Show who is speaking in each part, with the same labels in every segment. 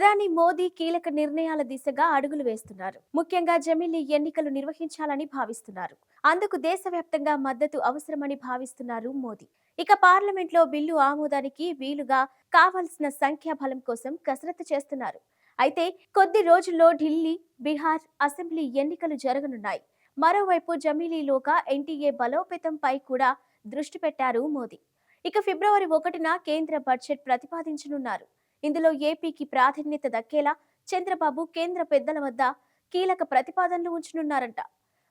Speaker 1: ప్రధాని మోదీ కీలక నిర్ణయాల దిశగా అడుగులు వేస్తున్నారు. ముఖ్యంగా జమిలీ ఎన్నికలు నిర్వహించాలని భావిస్తున్నారు. అందుకు దేశవ్యాప్తంగా మద్దతు అవసరమని భావిస్తున్నారు మోదీ. ఇక పార్లమెంట్లో బిల్లు ఆమోదానికి వీలుగా కావాల్సిన సంఖ్యాబలం కోసం కసరత్తు చేస్తున్నారు. అయితే కొద్ది రోజుల్లో ఢిల్లీ బీహార్ అసెంబ్లీ ఎన్నికలు జరగనున్నాయి. మరోవైపు జమీలీలోగా ఎన్టీఏ బలోపేతంపై కూడా దృష్టి పెట్టారు మోదీ. ఇక ఫిబ్రవరి ఒకటిన కేంద్ర బడ్జెట్ ప్రతిపాదించనున్నారు. ఇందులో ఏపీకి ప్రాధాన్యత దక్కేలా చంద్రబాబు కేంద్ర పెద్దల వద్ద కీలక ప్రతిపాదనలు ఉంచనున్నారంట.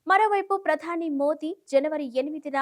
Speaker 1: మరోవైపు ప్రధాని మోదీ జనవరి ఎనిమిదిన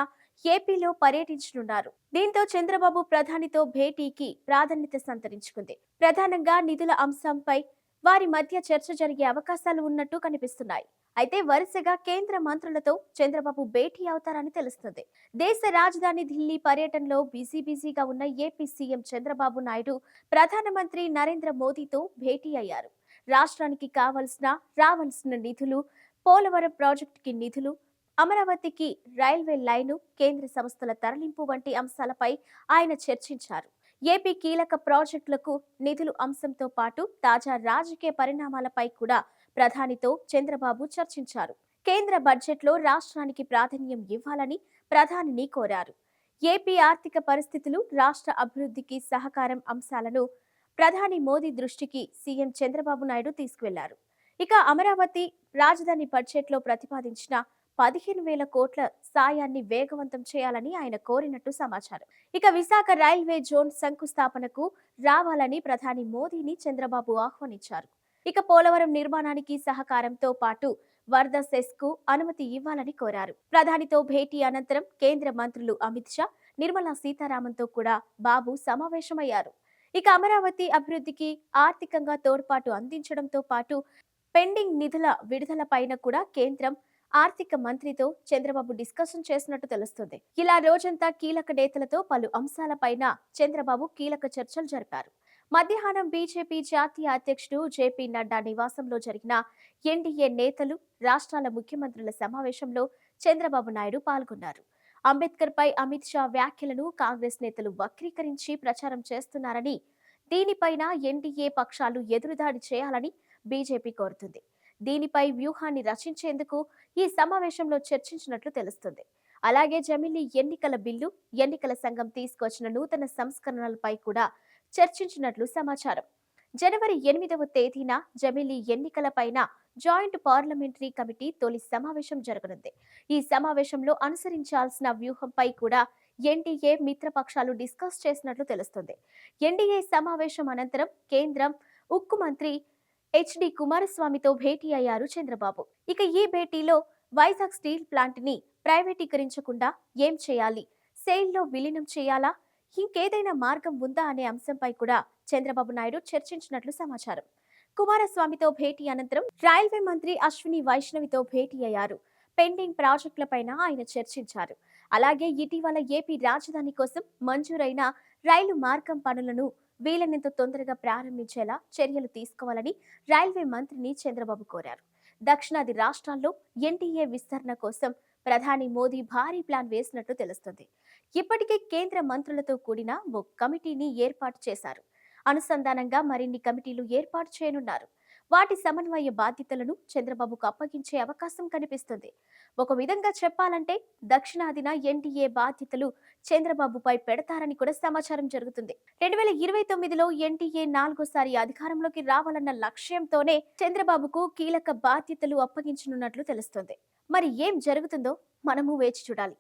Speaker 1: ఏపీలో పర్యటించనున్నారు. దీంతో చంద్రబాబు ప్రధానితో భేటీకి ప్రాధాన్యత సంతరించుకుంది. ప్రధానంగా నిధుల అంశంపై వారి మధ్య చర్చ జరిగే అవకాశాలు ఉన్నట్టు కనిపిస్తున్నాయి. అయితే వరుసగా కేంద్ర మంత్రులతో చంద్రబాబు భేటీ అవుతారని తెలుస్తుంది. దేశ రాజధాని ఢిల్లీ పర్యటనలో బిజీ బిజీగా ఉన్న ఏపీ సీఎం చంద్రబాబు నాయుడు ప్రధానమంత్రి నరేంద్ర మోదీతో భేటీ అయ్యారు. రాష్ట్రానికి కావలసిన రావాల్సిన నిధులు పోలవరం ప్రాజెక్టుకి నిధులు అమరావతికి రైల్వే లైను కేంద్ర సంస్థల తరలింపు వంటి అంశాలపై ఆయన చర్చించారు. ఏపీ కీలక ప్రాజెక్టులకు నిధులు అంశంతో పాటు తాజా రాజకీయ పరిణామాలపై కూడా ప్రధానితో చంద్రబాబు చర్చించారు. కేంద్ర బడ్జెట్లో రాష్ట్రానికి ప్రాధాన్యం ఇవ్వాలని ప్రధానిని కోరారు. ఏపీ ఆర్థిక పరిస్థితులు రాష్ట్ర అభివృద్ధికి సహకారం అంశాలను ప్రధాని మోదీ దృష్టికి సీఎం చంద్రబాబు నాయుడు తీసుకువెళ్ళారు. ఇక అమరావతి రాజధాని బడ్జెట్లో ప్రతిపాదించిన పదిహేను వేల కోట్ల సాయాన్ని వేగవంతం చేయాలని ఆయన కోరినట్టు సమాచారం. ఇక విశాఖ రైల్వే జోన్ శంకుస్థాపనకు రావాలని ప్రధాని మోదీని చంద్రబాబు ఆహ్వానించారు. ఇక పోలవరం నిర్మాణానికి సహకారంతో పాటు వరద సెస్కు అనుమతి ఇవ్వాలని కోరారు. ప్రధానితో భేటీ అనంతరం కేంద్ర మంత్రులు అమిత్ షా నిర్మలా సీతారామన్తో కూడా బాబు సమావేశమయ్యారు. ఇక అమరావతి అభివృద్ధికి ఆర్థికంగా తోడ్పాటు అందించడంతో పాటు పెండింగ్ నిధుల విడుదల పైన కూడా కేంద్రం ఆర్థిక మంత్రితో చంద్రబాబు డిస్కషన్ చేసినట్టు తెలుస్తుంది. ఇలా రోజంతా కీలక నేతలతో పలు అంశాలపైన చంద్రబాబు కీలక చర్చలు జరిపారు. మధ్యాహ్నం బీజేపీ జాతీయ అధ్యక్షుడు జేపీ నడ్డా నివాసంలో జరిగిన ఎన్డీఏ నేతలు రాష్ట్రాల ముఖ్యమంత్రుల సమావేశంలో చంద్రబాబు నాయుడు పాల్గొన్నారు. అంబేద్కర్ పై అమిత్ షా వ్యాఖ్యలను కాంగ్రెస్ నేతలు వక్రీకరించి ప్రచారం చేస్తున్నారని దీనిపైన ఎన్డీఏ పక్షాలు ఎదురుదాడి చేయాలని బీజేపీ కోరుతుంది. దీనిపై వ్యూహాన్ని రచించేందుకు ఈ సమావేశంలో చర్చించినట్లు తెలుస్తుంది. అలాగే జమిలీ ఎన్నికల బిల్లు ఎన్నికల సంఘం తీసుకొచ్చిన నూతన సంస్కరణలపై కూడా చర్చించినట్లు సమాచారం. జనవరి ఎనిమిదవ తేదీన జమిలీ ఎన్నికలపైన జాయింట్ పార్లమెంటరీ కమిటీ తొలి సమావేశం జరగనుంది. ఈ సమావేశంలో అనుసరించాల్సిన వ్యూహంపై కూడా ఎన్డీఏ మిత్రపక్షాలు డిస్కస్ చేసినట్లు తెలుస్తుంది. ఎన్డీఏ సమావేశం అనంతరం కేంద్రం ఉక్కు మంత్రి హెచ్డి కుమారస్వామితో భేటీ అయ్యారు చంద్రబాబు. ఇక ఈ భేటీలో వైజాగ్ స్టీల్ ప్లాంట్ని ప్రైవేటీకరించకుండా ఏం చేయాలి? సేల్లో విలీనం చేయాలా? ఇంకేదైనా మార్గం ఉందా అనే అంశంపై కూడా చంద్రబాబు నాయుడు చర్చించినట్లు సమాచారం. కుమారస్వామితో భేటీ అనంతరం రైల్వే మంత్రి అశ్విని వైష్ణవితో భేటీ అయ్యారు. పెండింగ్ ప్రాజెక్టులపైన ఆయన చర్చించారు. అలాగే ఇటీవల ఏపీ రాజధాని కోసం మంజూరైన రైలు మార్గం పనులను వీలైనంత తొందరగా ప్రారంభించేలా చర్యలు తీసుకోవాలని రైల్వే మంత్రిని చంద్రబాబు కోరారు. దక్షిణాది రాష్ట్రాల్లో ఎన్టీఏ విస్తరణ కోసం ప్రధాని మోదీ భారీ ప్లాన్ వేసినట్టు తెలుస్తుంది. ఇప్పటికే కేంద్ర మంత్రులతో కూడిన ఓ కమిటీని ఏర్పాటు చేశారు. అనుసంధానంగా మరిన్ని కమిటీలు ఏర్పాటు చేయనున్నారు. వాటి సమన్వయ బాధ్యతలను చంద్రబాబుకు అప్పగించే అవకాశం కనిపిస్తుంది. ఒక విధంగా చెప్పాలంటే దక్షిణాదిన ఎన్డీఏ బాధ్యతలు చంద్రబాబుపై పెడతారని కూడా సమాచారం జరుగుతుంది. రెండు వేల ఇరవై తొమ్మిదిలో ఎన్డీఏ నాలుగోసారి అధికారంలోకి రావాలన్న లక్ష్యంతోనే చంద్రబాబుకు కీలక బాధ్యతలు అప్పగించనున్నట్లు తెలుస్తుంది. మరి ఏం జరుగుతుందో మనము వేచి చూడాలి.